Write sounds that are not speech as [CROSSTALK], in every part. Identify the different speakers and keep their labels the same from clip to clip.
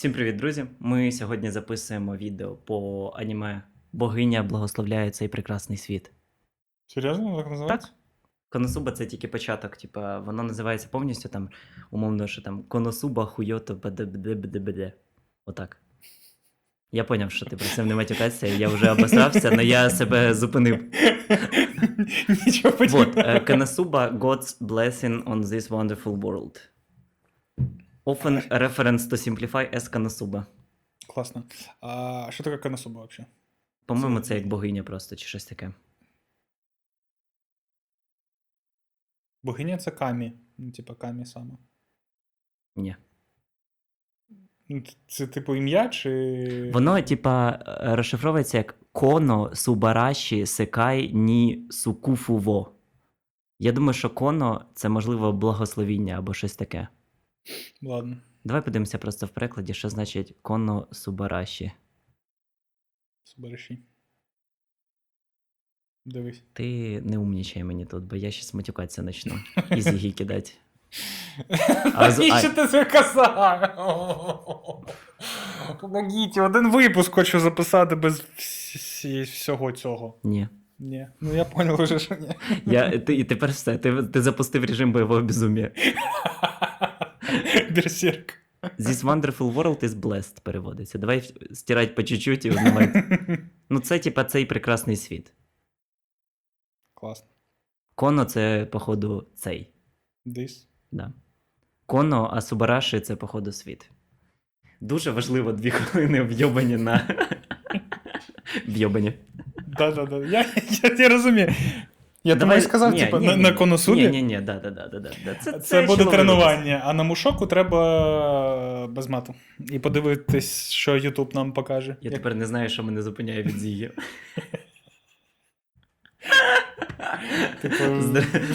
Speaker 1: Всім привіт, друзі! Ми сьогодні записуємо відео по аніме Богиня благословляє цей прекрасний світ.
Speaker 2: Серйозно так називається?
Speaker 1: Так. Коносуба це тільки початок, типа, воно називається повністю там, умовно, що там Коносуба хуйото бд Отак. Я поняв, що ти просив не матюкатися, я вже обосрався, але я себе зупинив. [LAUGHS]
Speaker 2: Нічого
Speaker 1: Вот,
Speaker 2: подібного.
Speaker 1: е, Konosuba God's blessing on this wonderful world. Often reference to simplify as Konosuba.
Speaker 2: Класно. А що таке канасуба взагалі?
Speaker 1: По-моєму,
Speaker 2: Це-
Speaker 1: це як богиня просто, чи щось таке.
Speaker 2: Богиня це камі. Ну, типа камі саме.
Speaker 1: Ні.
Speaker 2: Ну, Це типу ім'я чи.
Speaker 1: Воно, типа, е, розшифровується як Коно Субараші Секай Ні Сукуфуво. Я думаю, що коно це можливо благословіння або щось таке.
Speaker 2: Ладно.
Speaker 1: Давай подивимося просто в перекладі, що значить коно Субараші.
Speaker 2: Субариші. Дивись.
Speaker 1: Ти не умнічай мені тут, бо я щас матюкатися почну. І зігі кидати. [LAUGHS]
Speaker 2: Навіщо ти це казав? Помогіть, один випуск хочу записати без всього цього.
Speaker 1: Ні.
Speaker 2: Ні. Ну я понял вже, що ні.
Speaker 1: Я, ти, і тепер все, ти, ти запустив режим бойового безумія. [LAUGHS]
Speaker 2: Берсерк.
Speaker 1: This wonderful world is blessed переводиться. Давай стирать по чуть-чуть і узнавати. Ну, це, типа, цей прекрасний світ.
Speaker 2: Класно.
Speaker 1: Коно це, походу, цей.
Speaker 2: Дис.
Speaker 1: Да. Коно, а Субараші це, походу, світ. Дуже важливо дві хвилини вйобані на. [LAUGHS] Вйобані.
Speaker 2: Да-да-да. Я, я, я розумію. Я
Speaker 1: Давай-
Speaker 2: тобі сказав,
Speaker 1: ні,
Speaker 2: типу,
Speaker 1: ні,
Speaker 2: на,
Speaker 1: ні,
Speaker 2: на
Speaker 1: ні.
Speaker 2: коносубі.
Speaker 1: Ні, ні, ні, да, да, да, да, да. да. Це,
Speaker 2: Це, буде
Speaker 1: чоловік.
Speaker 2: тренування, а на мушоку треба без мату. І подивитись, що Ютуб нам покаже.
Speaker 1: Я
Speaker 2: Як-
Speaker 1: тепер не знаю, що мене зупиняє від зіги.
Speaker 2: Типу-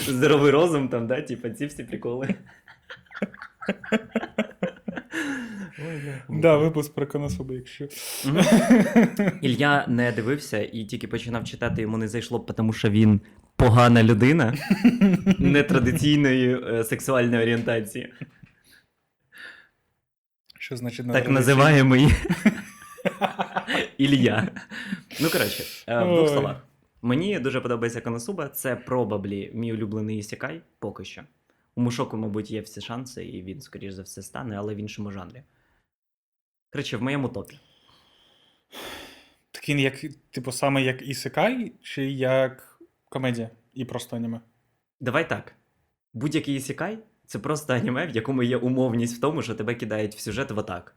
Speaker 2: [LAUGHS]
Speaker 1: Здоровий розум там, да, типа ці всі приколи. Бля.
Speaker 2: Да, випуск про коносуби, якщо.
Speaker 1: Ілля не дивився і тільки починав читати, йому не зайшло, тому що він погана людина [LAUGHS] нетрадиційної е, сексуальної орієнтації.
Speaker 2: Що значить
Speaker 1: Так називаємо її [LAUGHS] Ілля. Ну, коротше, е, в двох
Speaker 2: Ой.
Speaker 1: словах. Мені дуже подобається Коносуба. Це пробаблі мій улюблений ісікай поки що. У Мушоку, мабуть, є всі шанси, і він, скоріш за все, стане, але в іншому жанрі. Коротше, в моєму топі.
Speaker 2: Такий, як, типу, саме як Ісекай, чи як комедія і просто аніме?
Speaker 1: Давай так. Будь-який ісікай це просто аніме, в якому є умовність в тому, що тебе кидають в сюжет в атак.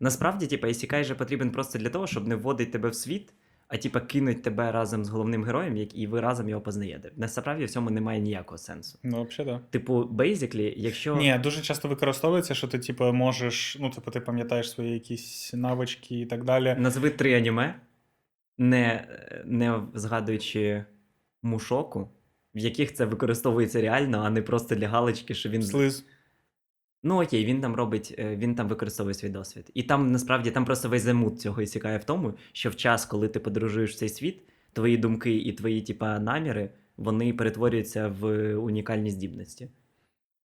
Speaker 1: Насправді, типа, ісікай же потрібен просто для того, щоб не вводити тебе в світ, а типа кинуть тебе разом з головним героєм, як- і ви разом його познаєте. Насправді в цьому немає ніякого сенсу.
Speaker 2: Ну, взагалі, так.
Speaker 1: Типу, бейзиклі, якщо.
Speaker 2: Ні, дуже часто використовується, що ти, типу, можеш, ну, типу, ти пам'ятаєш свої якісь навички і так далі.
Speaker 1: Назви три аніме, не, не згадуючи мушоку, в яких це використовується реально, а не просто для галочки, що він.
Speaker 2: Слиз.
Speaker 1: Ну окей, він там робить, е, він там використовує свій досвід. І там насправді там просто весь замут цього і сікає в тому, що в час, коли ти подорожуєш в цей світ, твої думки і твої, типа, наміри, вони перетворюються в унікальні здібності.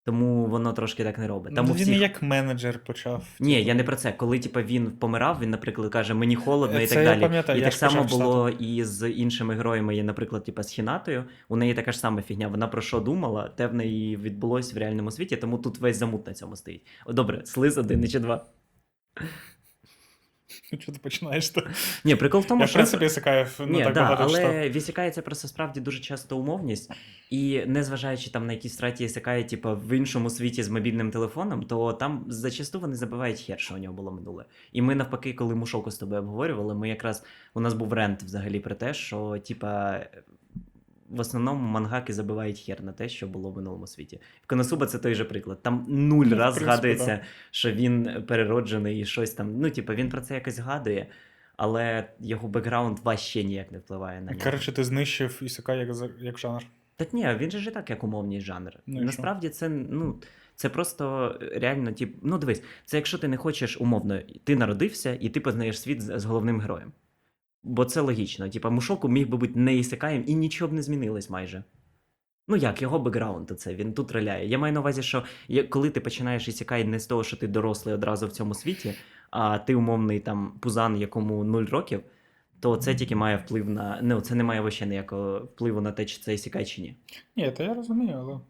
Speaker 1: Тому воно трошки так не робить. Там
Speaker 2: ну,
Speaker 1: у
Speaker 2: він
Speaker 1: всіх...
Speaker 2: і як менеджер почав.
Speaker 1: Ні,
Speaker 2: типу.
Speaker 1: я не про це. Коли типа він помирав, він, наприклад, каже, мені холодно і так
Speaker 2: я
Speaker 1: далі.
Speaker 2: пам'ятаю,
Speaker 1: і
Speaker 2: я
Speaker 1: так само було і з іншими героями. Є, наприклад, типу, з Хінатою. У неї така ж сама фігня. Вона про що думала, те в неї відбулось в реальному світі, тому тут весь замут на цьому стоїть. О, добре, слиз один чи два. [LAUGHS]
Speaker 2: Ну, Чого ти починаєш? то?
Speaker 1: Ні, прикол в тому,
Speaker 2: Я, в
Speaker 1: що.
Speaker 2: принципі, Ісекаєв не
Speaker 1: Ні,
Speaker 2: так
Speaker 1: да,
Speaker 2: багато читав.
Speaker 1: але вісікає це просто справді дуже часто умовність, і незважаючи там на якісь втраті сикає, типу, в іншому світі з мобільним телефоном, то там зачасту вони забувають хер, що у нього було минуле. І ми навпаки, коли мушоку з тобою обговорювали, ми якраз у нас був рент взагалі про те, що типа. В основному мангаки забивають хер на те, що було в минулому світі. В Коносуба це той же приклад. Там нуль
Speaker 2: Ну,
Speaker 1: раз
Speaker 2: принципі,
Speaker 1: згадується,
Speaker 2: да.
Speaker 1: що він перероджений і щось там. Ну, типа, він про це якось згадує, але його бекграунд вообще ніяк не впливає на нього.
Speaker 2: Коротше, ти знищив Ісекай як, як жанр.
Speaker 1: Так ні, він же ж і так як умовний жанр.
Speaker 2: Ну?
Speaker 1: Насправді це ну. Це просто реально, тип, ну дивись, це якщо ти не хочеш умовно, ти народився і ти познаєш світ з, з головним героєм. Бо це логічно. Типа, Мушоку міг би бути не ісикаєм і нічого б не змінилось майже. Ну як, його бекграунд це він тут роляє. Я маю на увазі, що коли ти починаєш ісікай не з того, що ти дорослий одразу в цьому світі, а ти умовний там пузан, якому 0 років, то це тільки має вплив на. Ну, це не має вообще ніякого впливу на те, чи це ісікай чи ні.
Speaker 2: Ні, то я розумію, але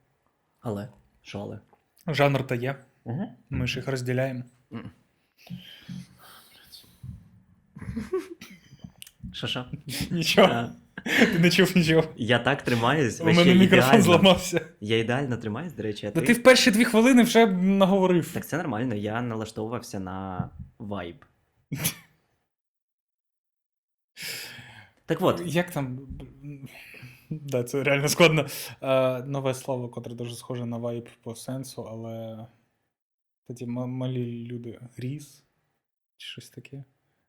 Speaker 1: Але. Що але?
Speaker 2: жанр то є.
Speaker 1: Угу.
Speaker 2: Ми ж їх розділяємо. [LAUGHS]
Speaker 1: Що що? [LAUGHS]
Speaker 2: Нічого, ти не чув нічого.
Speaker 1: Я так тримаюсь,
Speaker 2: У мене мікрофон зламався.
Speaker 1: Я ідеально тримаюсь, до речі, а
Speaker 2: Та
Speaker 1: ти...
Speaker 2: в перші дві хвилини вже наговорив.
Speaker 1: Так це нормально, я налаштовувався на вайб. [LAUGHS] Так от,
Speaker 2: Як там. Да, це реально складно. Е, нове слово, котре дуже схоже на вайб по сенсу, але. Ма- малі люди. Ріс? Чи щось таке?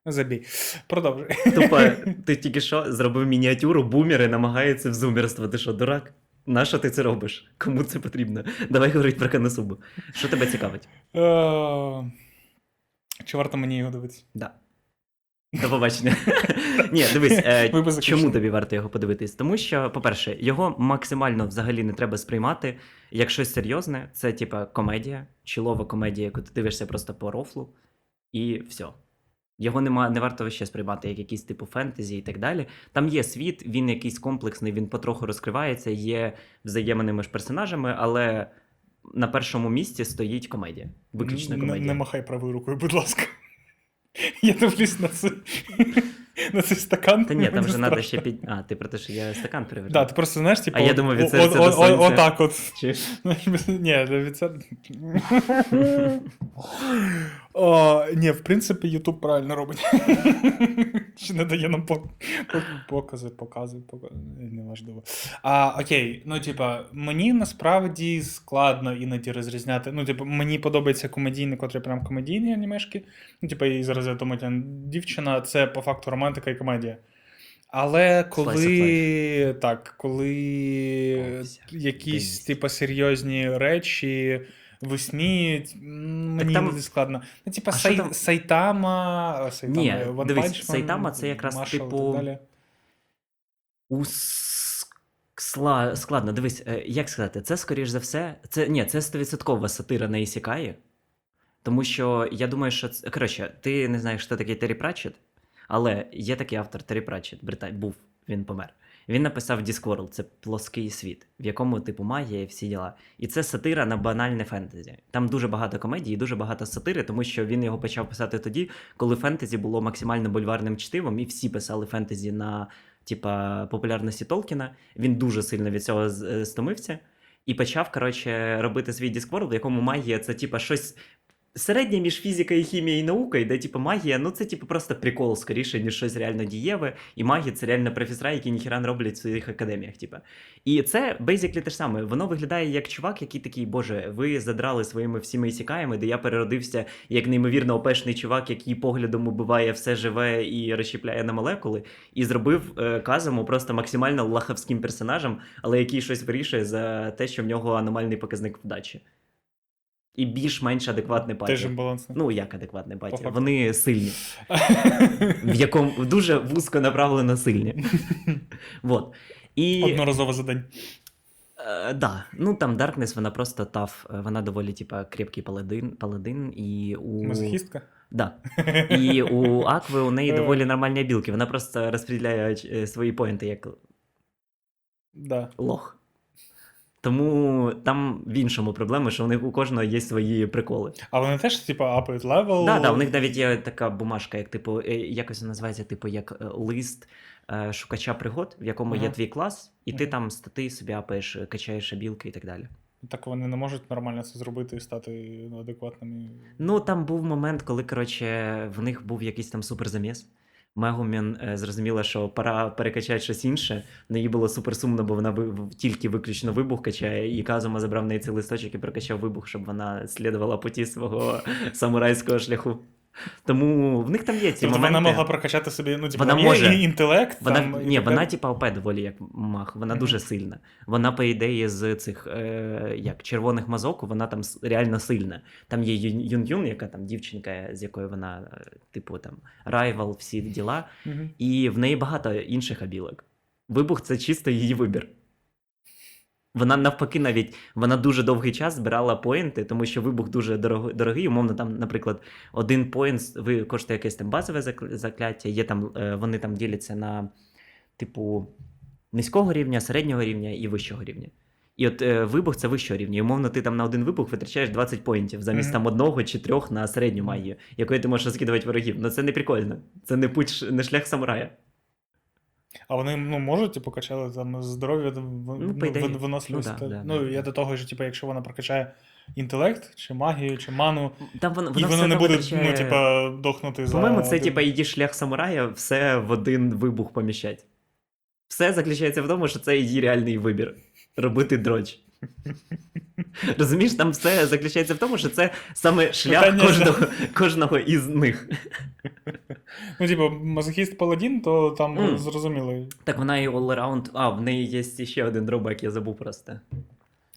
Speaker 2: Забій. Продовжуй.
Speaker 1: тупо, [LAUGHS] ти тільки що зробив мініатюру, бумери намагаються в зумерство. Ти що, дурак? Нащо ти це робиш? Кому це потрібно? Давай говорити про Канасубу. Що тебе цікавить?
Speaker 2: Е, Чи варто мені його дивитися?
Speaker 1: Да. До побачення. Ні, дивись, е, чому тобі варто його подивитись? Тому що, по-перше, його максимально взагалі не треба сприймати як щось серйозне. Це типа комедія, чілова комедія, яку ти дивишся просто по рофлу, і все. Його нема, не варто ще сприймати як якийсь типу фентезі і так далі. Там є світ, він якийсь комплексний, він потроху розкривається, є взаємини між персонажами, але на першому місці стоїть комедія. Виключно
Speaker 2: Не-
Speaker 1: комедія.
Speaker 2: Не махай правою рукою, будь ласка. [LAUGHS] Я дивлюсь на це. На цей стакан.
Speaker 1: Та ні, там же треба ще під. А, ти про те, що я стакан перевернув.
Speaker 2: Да, ти просто знаєш, типу,
Speaker 1: А я
Speaker 2: от-
Speaker 1: від серця
Speaker 2: о-
Speaker 1: до сонця.
Speaker 2: Отак от.
Speaker 1: Чи... [LAUGHS]
Speaker 2: Ні, від. О, ні, в принципі, Ютуб правильно робить. [LAUGHS] Чи не дає нам пок- пок- покази, покази, покази. Неважливо. А, окей, ну, типа, мені насправді складно іноді розрізняти. Ну, типу, мені подобається комедійний, котрий прям комедійні анімешки. Ну, типу, і зараз я думаю, дівчина це по факту романтика і комедія. Але коли так, коли якісь типу серйозні речі висміють, мені
Speaker 1: там-
Speaker 2: складно. Ну, типа, сай...
Speaker 1: там?
Speaker 2: Сайтама, Сайтама,
Speaker 1: Ні,
Speaker 2: One
Speaker 1: дивись,
Speaker 2: Punch Man,
Speaker 1: Сайтама це якраз,
Speaker 2: Marshall
Speaker 1: типу. У... Складно, дивись, е, як сказати, це скоріш за все. Це ні, це 100% сатира на Ісікаї. Тому що я думаю, що це. Коротше, ти не знаєш, хто такий Террі Пратчет, але є такий автор Террі Пратчет, Брита... був, він помер. Він написав Discworld, це плоский світ, в якому типу магія і всі діла. І це сатира на банальне фентезі. Там дуже багато комедії, дуже багато сатири, тому що він його почав писати тоді, коли фентезі було максимально бульварним чтивом, і всі писали фентезі на типа популярності Толкіна. Він дуже сильно від цього е, стомився і почав коротше робити свій Discworld, в якому магія це типа щось. Середнє між фізикою, і хімією і наукою, де типу магія, ну це типу просто прикол скоріше, ніж щось реально дієве, і магія це реально професора, які ніхіра не роблять в своїх академіях. Типу. І це бейзіклі те ж саме. Воно виглядає як чувак, який такий, боже, ви задрали своїми всіми ісікаями, де я переродився як неймовірно опешний чувак, який поглядом убиває все живе і розщепляє на молекули, і зробив е, Казому просто максимально лахавським персонажем, але який щось вирішує за те, що в нього аномальний показник вдачі. І більш-менш адекватне адекватний
Speaker 2: Теж імбалансний.
Speaker 1: Ну, як адекватний батя? Вони сильні. [LAUGHS] В якому дуже вузько направлено сильні. [LAUGHS] Вот. І
Speaker 2: Одноразово за день.
Speaker 1: Е, да, ну там Darkness, вона просто таф, вона доволі, типа, крепкий паладин, паладин і у.
Speaker 2: Мазохістка.
Speaker 1: Да. [LAUGHS] І у Акви у неї
Speaker 2: Е.
Speaker 1: доволі нормальні білки. Вона просто розподіляє е, свої поінти як
Speaker 2: Да.
Speaker 1: лох. Тому там в іншому проблема, що у них у кожного є свої приколи.
Speaker 2: А вони теж, типу, апають левел.
Speaker 1: Да, да, у них навіть є така бумажка, як типу, е, якось називається, типу, як е, лист е, шукача пригод, в якому є твій клас, і ти там стати собі апаєш, качаєш білки і так далі.
Speaker 2: Так вони не можуть нормально це зробити і стати адекватними.
Speaker 1: Ну, там був момент, коли, коротше, в них був якийсь там суперзаміс. Мегумін е, зрозуміла, що пора перекачати щось інше. Ну, їй було супер сумно, бо вона тільки виключно вибух качає, і Казума забрав неї цей листочок і прокачав вибух, щоб вона слідувала путі свого [LAUGHS] самурайського шляху. Тому в них там є ці
Speaker 2: Тобто
Speaker 1: моменти.
Speaker 2: вона могла прокачати собі, ну, типу,
Speaker 1: Вона може.
Speaker 2: і інтелект.
Speaker 1: Вона,
Speaker 2: там, і
Speaker 1: ні,
Speaker 2: таке.
Speaker 1: вона, типа, ОП доволі як мах, вона
Speaker 2: Мгм.
Speaker 1: дуже сильна. Вона, по ідеї, з цих е, як, червоних мазок, вона там реально сильна. Там є Юн- Юн-Юн, яка там дівчинка, з якою вона, е, типу, там, райвал, всі діла.
Speaker 2: Мгм.
Speaker 1: І в неї багато інших абілок. Вибух це чисто її вибір. Вона навпаки навіть вона дуже довгий час збирала поінти, тому що вибух дуже дорогий, дорогий. Умовно, там, наприклад, один поінт ви коштує якесь там базове закля- закляття, є там, е, вони там діляться на типу низького рівня, середнього рівня і вищого рівня. І от е, вибух це вищого рівня. І умовно, ти там на один вибух витрачаєш 20 поінтів замість
Speaker 2: Мгм.
Speaker 1: там одного чи трьох на середню магію, якою ти можеш розкидувати ворогів. Ну це не прикольно. Це не путь, не шлях самурая.
Speaker 2: А вони ну, можуть, типу, качали там здоров'я,
Speaker 1: ну,
Speaker 2: Ну, виносливість.
Speaker 1: Ну, да, да,
Speaker 2: ну,
Speaker 1: да,
Speaker 2: я
Speaker 1: да.
Speaker 2: до того, що типу, якщо вона прокачає інтелект, чи магію, чи ману,
Speaker 1: Там вона,
Speaker 2: і
Speaker 1: вона
Speaker 2: не буде,
Speaker 1: витрачає-
Speaker 2: ну, типу, дохнути за.
Speaker 1: По-моєму, це
Speaker 2: типу,
Speaker 1: типа її шлях самурая все в один вибух поміщать. Все заключається в тому, що це її реальний вибір робити дроч. [LAUGHS] Розумієш, там все заключається в тому, що це саме шлях
Speaker 2: Питання,
Speaker 1: кожного, кожного із них. [LAUGHS]
Speaker 2: Ну, типу, мазохіст паладін, то там
Speaker 1: Мгм.
Speaker 2: зрозуміло.
Speaker 1: Так вона і all-around. А, в неї є ще один дробак, я забув просто.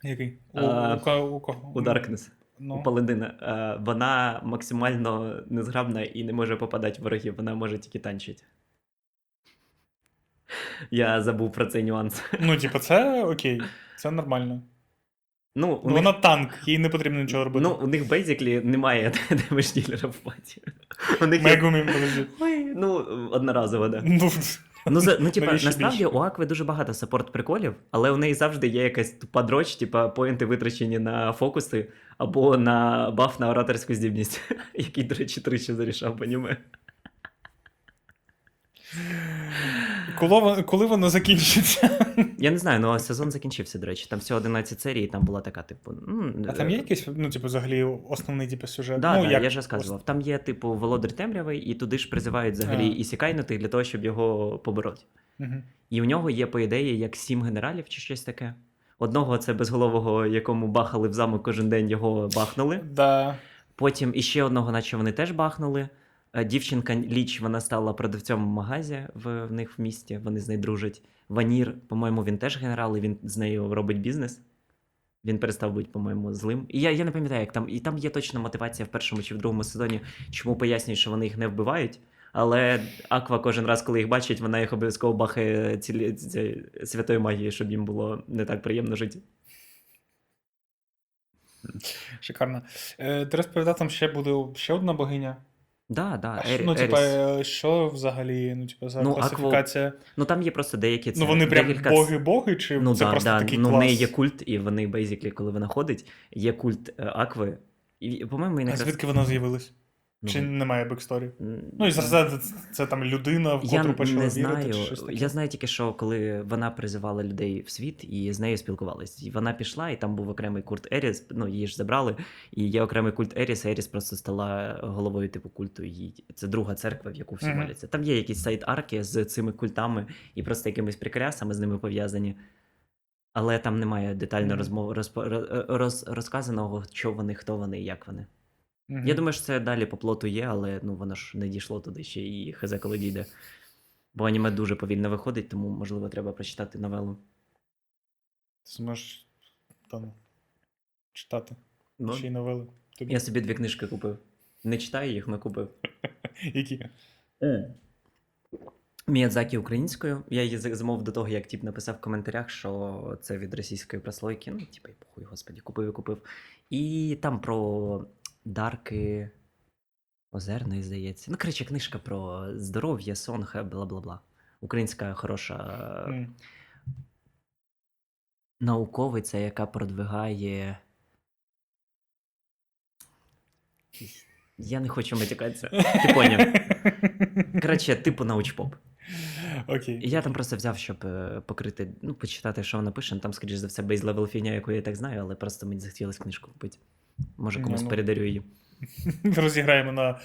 Speaker 2: Який? У,
Speaker 1: А,
Speaker 2: у, ка- у кого?
Speaker 1: У Darkness,
Speaker 2: Ну.
Speaker 1: у Паладина. Вона максимально незграбна і не може попадати в ворогів, вона може тільки танчити. Я забув про цей нюанс.
Speaker 2: Ну, типу, це окей, це нормально.
Speaker 1: Ну, у
Speaker 2: Ну,
Speaker 1: них
Speaker 2: вона танк, їй не потрібно нічого робити.
Speaker 1: Ну, у них бейзіклі немає [LAUGHS] демедж ділера в паті. Ой, ну, одноразово, да.
Speaker 2: Ну,
Speaker 1: Ну, за, ну типа, насправді
Speaker 2: більше?
Speaker 1: у Акви дуже багато саппорт приколів, але у неї завжди є якась тупа дроч, типа поінти витрачені на фокуси або на баф на ораторську здібність, [LAUGHS] який, до речі, тричі зарішав в аніме.
Speaker 2: коли, коли воно закінчиться?
Speaker 1: Я не знаю, ну сезон закінчився, до речі. Там всього 11 серій, і там була така, типу. м,
Speaker 2: А там є якийсь, ну, типу, взагалі, основний типу, сюжет?
Speaker 1: Да,
Speaker 2: ну,
Speaker 1: да,
Speaker 2: як
Speaker 1: я ж розказував. Там є, типу, володар темрявий, і туди ж призивають взагалі
Speaker 2: А.
Speaker 1: і сікайнутих для того, щоб його побороти.
Speaker 2: Мгм.
Speaker 1: І у нього є, по ідеї, як сім генералів чи щось таке. Одного це безголового, якому бахали в замок кожен день, його бахнули.
Speaker 2: Да.
Speaker 1: Потім іще одного, наче вони теж бахнули. Е, Дівчинка Ліч, вона стала продавцем в магазі в, в них в місті, вони з нею дружать. Ванір, по-моєму, він теж генерал, і він з нею робить бізнес. Він перестав бути, по-моєму, злим. І я, я не пам'ятаю, як там. І там є точно мотивація в першому чи в другому сезоні, чому пояснюють, що вони їх не вбивають. Але Аква кожен раз, коли їх бачить, вона їх обов'язково бахає цілі, ці, святою магією, щоб їм було не так приємно жити.
Speaker 2: Шикарно. Е, ти розповідав, там ще буде ще одна богиня.
Speaker 1: Да, да,
Speaker 2: А що- ну, типа,
Speaker 1: Еріс.
Speaker 2: е, що взагалі, ну, типа, за
Speaker 1: Ну,
Speaker 2: класифікація?
Speaker 1: Ну там є просто деякі це
Speaker 2: ну, вони прям
Speaker 1: декілька...
Speaker 2: боги-боги, чи
Speaker 1: Ну
Speaker 2: це
Speaker 1: да,
Speaker 2: просто
Speaker 1: да.
Speaker 2: такий
Speaker 1: ну,
Speaker 2: клас?
Speaker 1: в неї є культ, і вони бейзіклі, коли вона ходить, є культ е, Акви. І, по-моєму, він
Speaker 2: А
Speaker 1: якраз...
Speaker 2: звідки вона [LAUGHS] з'явилась?
Speaker 1: Ну,
Speaker 2: Чи немає бексторі? Ну, і зараз це, це там людина, в котру почала
Speaker 1: не
Speaker 2: вірити, чи щось таке.
Speaker 1: Я знаю тільки, що коли вона призивала людей в світ і з нею спілкувались. І вона пішла, і там був окремий культ Еріс, ну її ж забрали. І є окремий культ Еріс, Еріс просто стала головою типу культу. І це друга церква, в яку всі
Speaker 2: Мгм.
Speaker 1: моляться. Там є якісь сайт-арки з цими культами і просто якимись прикрясами з ними пов'язані. Але там немає детально
Speaker 2: Мгм.
Speaker 1: розмов розпо- роз, роз, розказаного, що вони, хто вони і як вони.
Speaker 2: Мгм.
Speaker 1: Я думаю, що це далі по плоту є, але ну воно ж не дійшло туди ще і хз коли дійде. Бо аніме дуже повільно виходить, тому можливо треба прочитати новелу.
Speaker 2: Ти зможеш там читати
Speaker 1: Ну,
Speaker 2: ще й новели. Тобі.
Speaker 1: я собі дві книжки купив. Не читаю їх, але купив. [LAUGHS]
Speaker 2: Які?
Speaker 1: Міядзакі українською. Я її за- замовив до того, як тип написав в коментарях, що це від російської прослойки. Ну, типа, і похуй, господі, купив і купив. І там про дарки Озерної, здається. Ну, коротше, книжка про здоров'я, сон, бла-бла-бла. Українська хороша
Speaker 2: М.
Speaker 1: науковиця, яка продвигає. Я не хочу матюкатися. Ти поняв. Коротше, типу научпоп.
Speaker 2: Окей.
Speaker 1: І я там просто взяв, щоб е, покрити, ну, почитати, що вона пише. Там, скоріш за все, бейз-левел фігня, яку я так знаю, але просто мені захотілося книжку купити. Може, комусь
Speaker 2: ну.
Speaker 1: передарю її. [LAUGHS]
Speaker 2: Розіграємо на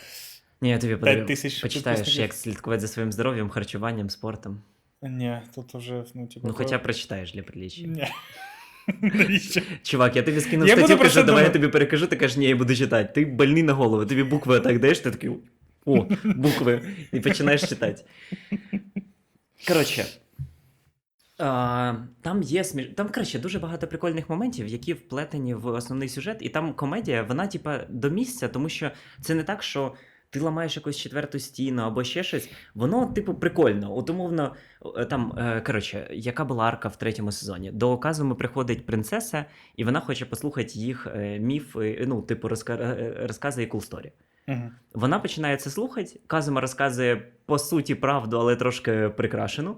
Speaker 1: Ні, я тобі
Speaker 2: 5
Speaker 1: подарю.
Speaker 2: тисяч
Speaker 1: Почитаєш, як слідкувати за своїм здоров'ям, харчуванням, спортом.
Speaker 2: Ні, тут вже, ну, типу.
Speaker 1: Ну, хоча прочитаєш для приліччя.
Speaker 2: Ні. [LAUGHS]
Speaker 1: Чувак, я тобі скинув
Speaker 2: Я
Speaker 1: статтю, кажу, давай я тобі перекажу, ти кажеш, ні, я буду читати. Ти больний на голову, тобі букви так даєш, ти такий. О, букви. І починаєш читати. Коротше. Там є сміш... Там, коротше, дуже багато прикольних моментів, які вплетені в основний сюжет, і там комедія, вона, типа, до місця, тому що це не так, що ти ламаєш якусь четверту стіну або ще щось, воно, типу, прикольно. От умовно, е, там, е, коротше, яка була арка в третьому сезоні? До Казуми приходить принцеса, і вона хоче послухати їх е, міф, ну, типу, розка... розказує cool story.
Speaker 2: Угу.
Speaker 1: Вона починає це слухати. Казума розказує по суті правду, але трошки прикрашену.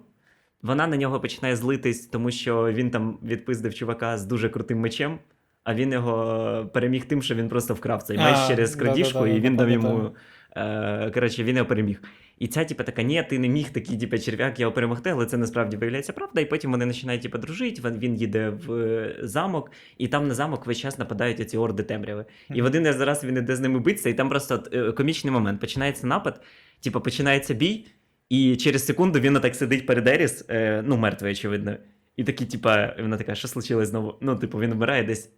Speaker 1: Вона на нього починає злитись, тому що він там відпиздив чувака з дуже крутим мечем, а він його переміг тим, що він просто вкрав цей меч
Speaker 2: А,
Speaker 1: через крадіжку, і він дав йому. Е, коротше, він його переміг. І ця, типа, така, ні, ти не міг такий, типа, черв'як його перемогти, але це насправді виявляється правда. І потім вони починають типа, дружити, він, він їде в е, замок, і там на замок весь час нападають оці орди темряви. І в один раз він іде з ними битися, і там просто е, комічний момент. Починається напад, типа, починається бій, і через секунду він отак сидить перед Еріс, е, ну, мертвий, очевидно. І такий, типа, вона така, що случилось знову? Ну, типу, він вмирає десь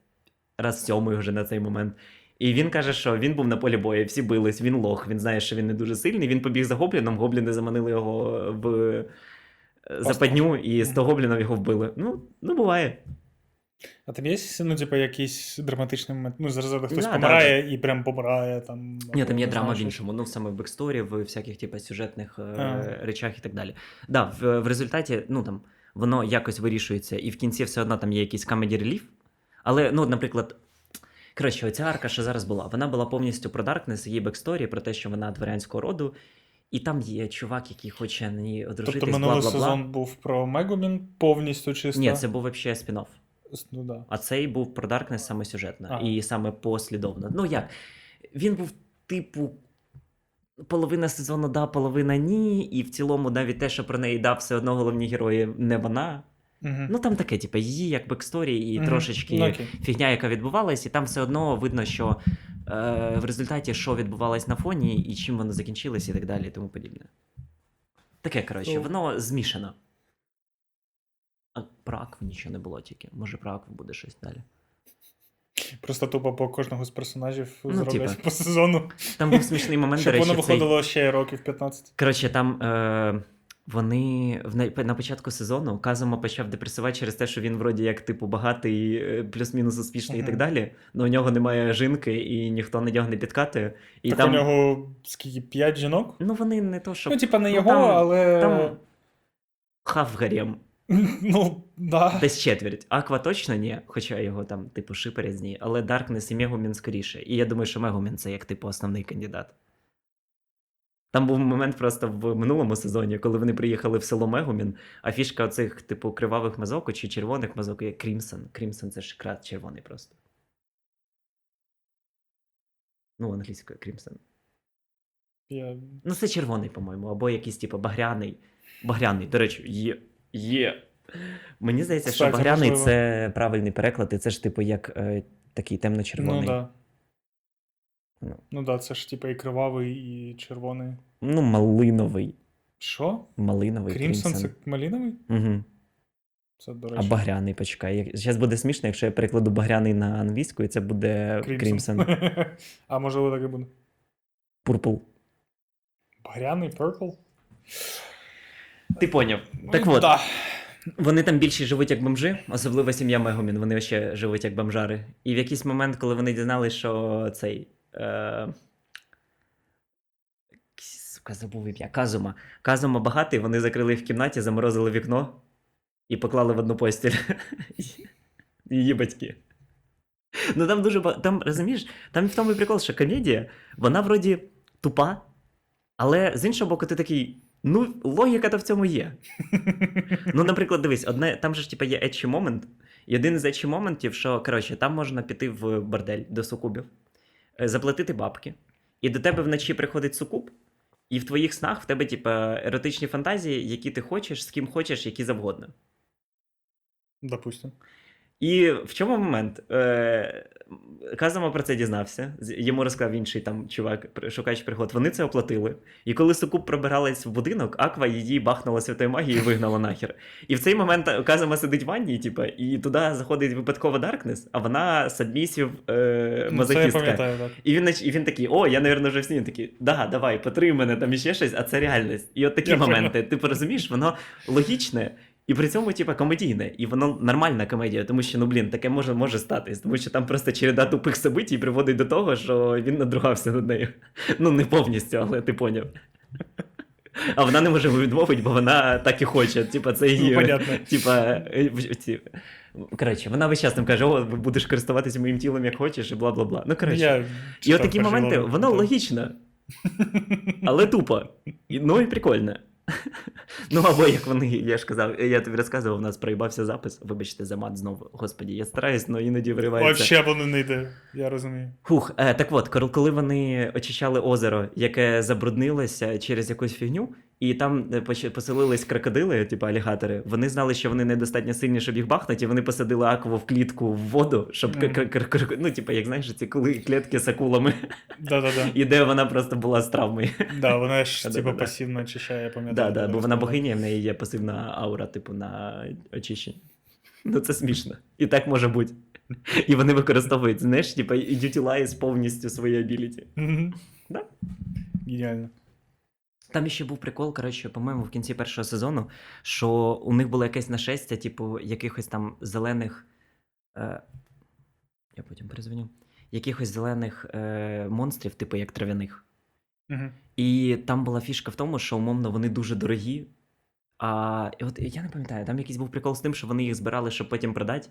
Speaker 1: раз сьомий вже на цей момент. І він каже, що він був на полі бою, всі бились, він лох, він знає, що він не дуже сильний. Він побіг за гобліном, гобліни заманили його в е, западню, і 100 гоблінів його вбили. Ну, ну буває.
Speaker 2: А там є, ну, типу, якийсь драматичний момент? Ну, зараз хтось
Speaker 1: Да,
Speaker 2: помирає і прям помирає там.
Speaker 1: Ні, там є драма в іншому, ну саме в бексторі, в всяких типу, сюжетних е, речах і так далі. Да, в, в результаті, ну там воно якось вирішується, і в кінці все одно там є якийсь камеді реліф. Але, ну, наприклад, коротше, оця арка, що зараз була, вона була повністю про Даркнес, її бексторі, про те, що вона дворянського роду. І там є чувак, який хоче на ній одружитись,
Speaker 2: Тобто минулий
Speaker 1: бла-бла-бла.
Speaker 2: сезон був про Мегумін повністю чисто.
Speaker 1: Ні, це був взагалі спін-офф.
Speaker 2: Ну, да.
Speaker 1: А цей був про Даркнес саме сюжетно
Speaker 2: Ага.
Speaker 1: і саме послідовно. Ну як? Він був, типу, половина сезону да, половина ні. І в цілому навіть те, що про неї дав, все одно головні герої не вона.
Speaker 2: Угу.
Speaker 1: Ну там таке, типу, її як бексторі і
Speaker 2: Мгм.
Speaker 1: трошечки
Speaker 2: Ну,
Speaker 1: фігня, яка відбувалась, і там все одно видно, що е, в результаті що відбувалось на фоні, і чим воно закінчилось, і так далі, і тому подібне. Таке, коротше,
Speaker 2: Ну.
Speaker 1: воно змішано. А про Акву нічого не було тільки. Може, про Акву буде щось далі.
Speaker 2: Просто тупо по кожного з персонажів
Speaker 1: Ну,
Speaker 2: зроблять
Speaker 1: типа.
Speaker 2: по сезону.
Speaker 1: Там був смішний момент, до
Speaker 2: Щоб
Speaker 1: речі,
Speaker 2: воно
Speaker 1: цей...
Speaker 2: виходило ще років 15.
Speaker 1: Коротше, там е, вони на, початку сезону Казума почав депресувати через те, що він вроді як типу багатий, е, плюс-мінус успішний і так далі. але у нього немає жінки, і ніхто на нього не підкатує. І
Speaker 2: так
Speaker 1: там,
Speaker 2: у нього скільки? 5 жінок?
Speaker 1: ну вони не то, що
Speaker 2: Ну, типа, не
Speaker 1: ну,
Speaker 2: його,
Speaker 1: там-
Speaker 2: але.
Speaker 1: там хав гарем, [LAUGHS]
Speaker 2: Ну, да.
Speaker 1: десь четверть. Аква точно ні, хоча його там, типу, шиперять з ній, але Даркнес і Мегумін скоріше. І я думаю, що Мегумін це як типу основний кандидат. Там був момент просто в минулому сезоні, коли вони приїхали в село Мегумін, а фішка оцих, типу, кривавих мазок чи червоних мазок є Крімсон. Крімсон це ж крат червоний просто. Ну, англійською Крімсон.
Speaker 2: Я...
Speaker 1: Ну, це червоний, по-моєму, або якийсь, типу, багряний. Багряний, до речі, є. Є. Мені здається, що
Speaker 2: Кстати,
Speaker 1: багряний
Speaker 2: можливо.
Speaker 1: це правильний переклад, і це ж, типу, як е, такий темно-червоний.
Speaker 2: Ну, да.
Speaker 1: Ну.
Speaker 2: Ну да, це ж типа і кривавий, і червоний.
Speaker 1: Ну, малиновий.
Speaker 2: Що?
Speaker 1: Малиновий
Speaker 2: Крімсон це малиновий?
Speaker 1: Угу.
Speaker 2: Це, до речі.
Speaker 1: А багряний, почекай. Зараз буде смішно, якщо я перекладу багряний на англійську, і це буде Крімсон. [LAUGHS]
Speaker 2: а можливо так і буде.
Speaker 1: Пурпл.
Speaker 2: Багряний, purple?
Speaker 1: Ти поняв. Так
Speaker 2: Ну,
Speaker 1: от,
Speaker 2: Да.
Speaker 1: вони там більше живуть як бомжи, особливо сім'я Мегумін, вони ще живуть як бомжари. І в якийсь момент, коли вони дізналися, що цей. Е... Сука, забув ім'я. Казума. Казума багатий, вони закрили в кімнаті, заморозили вікно і поклали в одну постіль. [LAUGHS] Її батьки. Ну там дуже там, розумієш, там в тому і прикол, що комедія, вона вроді тупа, але з іншого боку, ти такий. Ну, логіка то в цьому є. Ну, наприклад, дивись, одне, там же ж типа є етчі момент. І один з етчі моментів, що коротше, там можна піти в бордель до сукубів, е, заплатити бабки, і до тебе вночі приходить сукуб, і в твоїх снах в тебе, типа, еротичні фантазії, які ти хочеш, з ким хочеш, які завгодно.
Speaker 2: Допустим.
Speaker 1: І в чому момент? Е, Казама про це дізнався. Йому розказав інший там чувак, шукач пригод. Вони це оплатили. І коли Сукуб пробиралась в будинок, Аква її бахнула святою магією і вигнала нахер. І в цей момент Казама сидить в ванні, типа, і туди заходить випадково Даркнес, а вона сабмісів е,
Speaker 2: Ну,
Speaker 1: мазохістка. І він, і він такий: о, я, напевно, вже в сні. Він такий, да, давай, потри мене там іще щось, а це реальність. І от такі
Speaker 2: Я
Speaker 1: моменти. Ти розумієш, воно логічне. І при цьому, типа, комедійне, і воно нормальна комедія, тому що, ну блін, таке може, може статись, тому що там просто череда тупих событій приводить до того, що він надругався над нею. [LAUGHS] Ну, не повністю, але ти поняв. А вона не може відмовити, бо вона так і хоче. Типа, це її.
Speaker 2: Ну, понятно. [LAUGHS]
Speaker 1: Типа, е, коротше, вона весь час там каже: о, будеш користуватися моїм тілом як хочеш, і бла бла бла. Ну, коротше.
Speaker 2: Я
Speaker 1: І от такі моменти, воно логічно, але тупо. Ну і прикольно. [LAUGHS] Ну, або як вони, я ж казав, я тобі розказував, у нас проїбався запис. Вибачте за мат знову. Господі, я стараюсь, але іноді виривається.
Speaker 2: Вообще воно не йде, я розумію.
Speaker 1: Хух, е, так от, коли вони очищали озеро, яке забруднилося через якусь фігню, і там е, поселились крокодили, типу алігатори, вони знали, що вони недостатньо сильні, щоб їх бахнути, і вони посадили акву в клітку в воду, щоб кр- ну, типу, як знаєш, ці коли клітки з акулами,
Speaker 2: Да-да-да. [LAUGHS]
Speaker 1: і де вона просто була з травмою.
Speaker 2: Да, вона ж [LAUGHS] типу пасивно очищає, я пам'ятаю.
Speaker 1: да,
Speaker 2: да,
Speaker 1: бо вона богиня, в неї є пасивна аура, типу, на очищення. Ну, це смішно. І так може бути. І вони використовують, знаєш, типу, і utilize повністю свої абіліті.
Speaker 2: Мгм.
Speaker 1: Да.
Speaker 2: Геніально.
Speaker 1: Там ще був прикол, коротше, по-моєму, в кінці першого сезону, що у них було якесь нашестя, типу, якихось там зелених. Е... Я потім перезвоню. Якихось зелених е... монстрів, типу як трав'яних.
Speaker 2: Мгм.
Speaker 1: І там була фішка в тому, що умовно вони дуже дорогі. А і от я не пам'ятаю, там якийсь був прикол з тим, що вони їх збирали, щоб потім продати.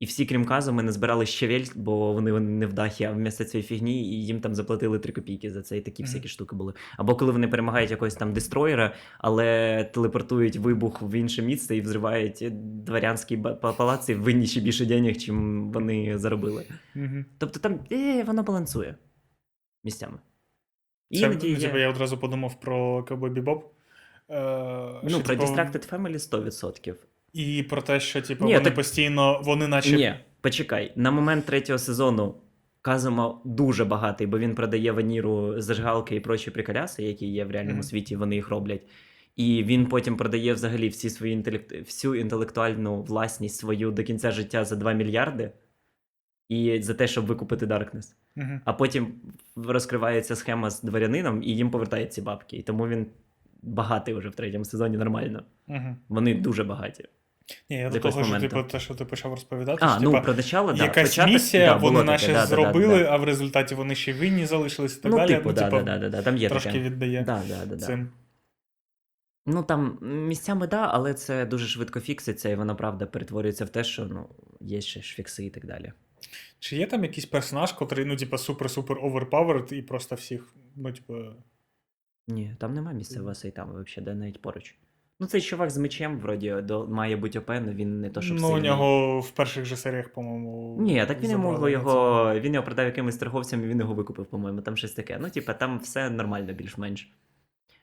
Speaker 1: І всі, крім казу, ми не збирали щавель, бо вони, не в дахі, а вмісто цієї фігні, і їм там заплатили 3 копійки за це, і такі
Speaker 2: Мгм.
Speaker 1: всякі штуки були. Або коли вони перемагають якогось там дестроєра, але телепортують вибух в інше місце і взривають дворянські палаці, винні ще більше денег, чим вони заробили.
Speaker 2: Мгм.
Speaker 1: Тобто там е, воно балансує місцями. І
Speaker 2: Це, ну, типу, я одразу подумав про Cowboy Bebop. Е,
Speaker 1: Ну,
Speaker 2: що,
Speaker 1: про
Speaker 2: типу,
Speaker 1: Distracted Family 100%.
Speaker 2: І про те, що типу,
Speaker 1: Ні,
Speaker 2: вони
Speaker 1: так-
Speaker 2: постійно, вони наче.
Speaker 1: Ні, почекай. На момент третього сезону Казума дуже багатий, бо він продає ваніру зажигалки і прочі приколяси, які є в реальному
Speaker 2: Мгм.
Speaker 1: світі, вони їх роблять. І він потім продає взагалі всі свої інтелект... всю інтелектуальну власність свою до кінця життя за 2 мільярди. І за те, щоб викупити Даркнес.
Speaker 2: Мгм.
Speaker 1: А потім розкривається схема з дворянином, і їм повертають ці бабки. І тому він багатий вже в третьому сезоні нормально.
Speaker 2: Мгм.
Speaker 1: Вони дуже багаті.
Speaker 2: Ні, я до того, що типу, те, що ти почав розповідати,
Speaker 1: А,
Speaker 2: що,
Speaker 1: ну
Speaker 2: типу,
Speaker 1: про начало, да.
Speaker 2: якась
Speaker 1: Початок,
Speaker 2: місія,
Speaker 1: да,
Speaker 2: вони
Speaker 1: таке, да,
Speaker 2: зробили,
Speaker 1: да, да.
Speaker 2: а в результаті вони ще винні залишились і так
Speaker 1: Ну,
Speaker 2: далі.
Speaker 1: типу, да, да, да, да, да, там є
Speaker 2: трошки
Speaker 1: таке.
Speaker 2: віддає
Speaker 1: Да, да, да, да.
Speaker 2: цим.
Speaker 1: Ну там місцями да, але це дуже швидко фікситься, і воно правда перетворюється в те, що ну, є ще ж фікси і так далі.
Speaker 2: Чи є там якийсь персонаж, котрий, ну, типу, супер-супер overpowered і просто всіх, ну, типу.
Speaker 1: Ні, там немає місця в Сейтами взагалі, де навіть поруч. Ну, цей чувак з мечем, вроді, до, має бути ОП, але він не то, щоб
Speaker 2: ну, у
Speaker 1: сильний.
Speaker 2: нього в перших же серіях, по-моєму.
Speaker 1: Ні, так він
Speaker 2: забрали
Speaker 1: його. Він його продав якимось торговцям, і він його викупив, по-моєму. Там щось таке. Ну, типа, там все нормально, більш-менш.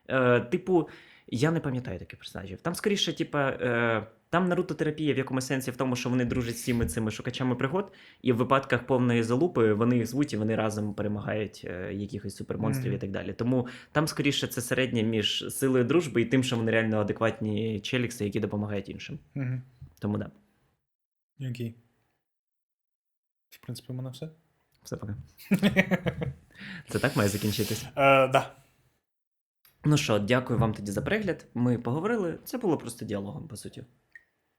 Speaker 1: Е, типу, я не пам'ятаю таких персонажів. Там скоріше, типа, е, там нарутотерапія в якомусь сенсі в тому, що вони дружать з цими цими шукачами пригод, і в випадках повної залупи вони їх звуть і вони разом перемагають е, якихось супермонстрів
Speaker 2: Мгм.
Speaker 1: і так далі. Тому там скоріше це середнє між силою дружби і тим, що вони реально адекватні челікси, які допомагають іншим.
Speaker 2: Угу.
Speaker 1: Тому да,
Speaker 2: Окей. В принципі, у мене все.
Speaker 1: все пока. [LAUGHS] Це так має закінчитись.
Speaker 2: Е, да.
Speaker 1: Ну що, дякую вам тоді за перегляд. Ми поговорили. Це було просто діалогом, по суті.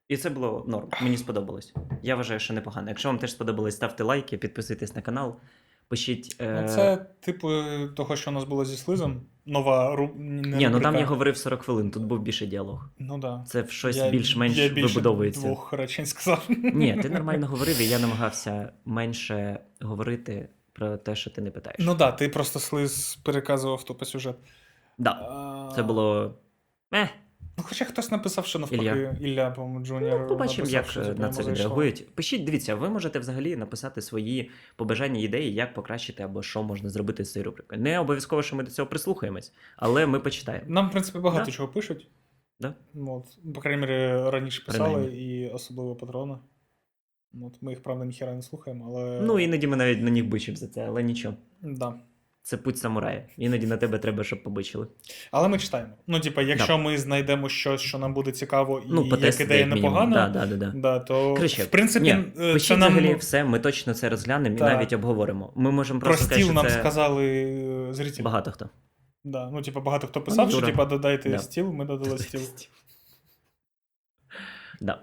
Speaker 1: І це було норм. Мені сподобалось. Я вважаю, що непогано. Якщо вам теж сподобалось, ставте лайки, підписуйтесь на канал, пишіть. Е...
Speaker 2: Ну, це, типу, того, що у нас було зі слизом. Нова ру... не
Speaker 1: Ні, ну там я говорив 40 хвилин, тут був більше діалог.
Speaker 2: Ну да.
Speaker 1: Це в щось
Speaker 2: Я-
Speaker 1: більш-менш
Speaker 2: я більше
Speaker 1: вибудовується.
Speaker 2: двох речень сказав.
Speaker 1: Ні, ти [LAUGHS] нормально говорив, і я намагався менше говорити про те, що ти не питаєш.
Speaker 2: Ну да, ти просто слиз переказував тупо сюжет.
Speaker 1: да,
Speaker 2: А,
Speaker 1: це було. Е,
Speaker 2: Ну, хоча хтось написав, що навпаки,
Speaker 1: Ілля.
Speaker 2: Ілля, по-моєму, Джуніор.
Speaker 1: Ну, побачимо, як
Speaker 2: що,
Speaker 1: е, на це відреагують. Пишіть, дивіться, ви можете взагалі написати свої побажання ідеї, як покращити або що можна зробити з цією рубрикою. Не обов'язково, що ми до цього прислухаємось, але ми почитаємо.
Speaker 2: Нам, в принципі, багато
Speaker 1: Да.
Speaker 2: чого пишуть.
Speaker 1: Да?
Speaker 2: Ну, От, по крайній мірі, раніше писали,
Speaker 1: Принаймні.
Speaker 2: і особливо патрони. Ну, От, ми їх, правда, ніхера не слухаємо, але.
Speaker 1: Ну, іноді ми навіть на них бичимо за це, але нічого.
Speaker 2: Да.
Speaker 1: Це путь самурая. Іноді на тебе треба, щоб побичили.
Speaker 2: Але ми читаємо. Ну, типа, якщо ми знайдемо щось, що нам буде цікаво, і
Speaker 1: Ну,
Speaker 2: як ідея непогана,
Speaker 1: Да, да, да, да.
Speaker 2: да, то
Speaker 1: Коротше,
Speaker 2: в принципі,
Speaker 1: Ні,
Speaker 2: це нам
Speaker 1: взагалі все, ми точно це розглянемо і навіть обговоримо. Ми можемо
Speaker 2: про
Speaker 1: просто сказати,
Speaker 2: стіл
Speaker 1: що
Speaker 2: нам
Speaker 1: це
Speaker 2: сказали е, зрителі.
Speaker 1: багато хто.
Speaker 2: Да. Ну, типа, багато хто писав, що
Speaker 1: Манітура.
Speaker 2: типа, додайте
Speaker 1: Да.
Speaker 2: стіл, ми додали стіл.
Speaker 1: Да,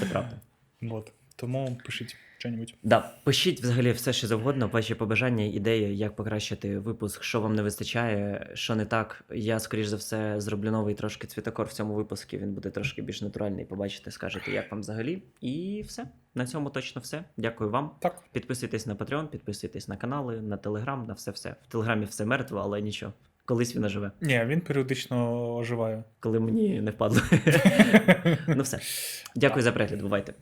Speaker 1: це правда.
Speaker 2: Вот. Тому пишіть що-небудь.
Speaker 1: Да, пишіть взагалі все, що завгодно, ваші побажання, ідеї, як покращити випуск, що вам не вистачає, що не так. Я, скоріш за все, зроблю новий трошки цвітокор в цьому випуску. Він буде трошки більш натуральний. Побачите, скажете, як вам взагалі. І все. На цьому точно все. Дякую вам.
Speaker 2: Так.
Speaker 1: Підписуйтесь на Patreon, підписуйтесь на канали, на Телеграм, на все-все. В Телеграмі все мертво, але нічого. Колись він оживе,
Speaker 2: Ні, він періодично оживає.
Speaker 1: коли мені не впадло. [LAUGHS] ну все. Дякую за перегляд. Бувайте.